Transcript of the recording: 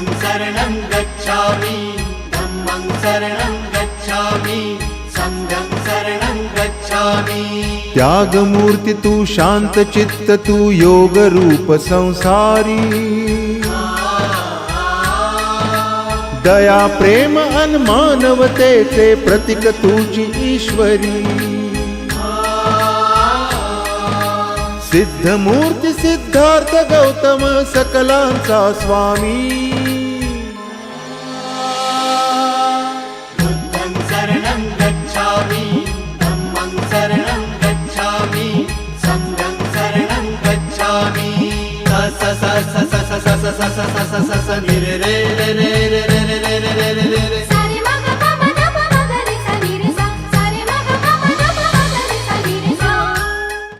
शरणं गच्छामि। धम्मं शरणं गच्छामि। सङ्घं शरणं गच्छामि। त्यागमूर्ती तू शांत चित्त, तू योग रूप संसारी। दया, प्रेम, अन मानवतेचे प्रतीक तुझी ईश्वरी। सिद्ध मूर्ती सिद्धार्थ गौतम सकलांचा स्वामी बुद्धं शरणं गच्छामि धम्मं शरणं गच्छामि सङ्घं शरणं गच्छामि स स स स स स स स स स स स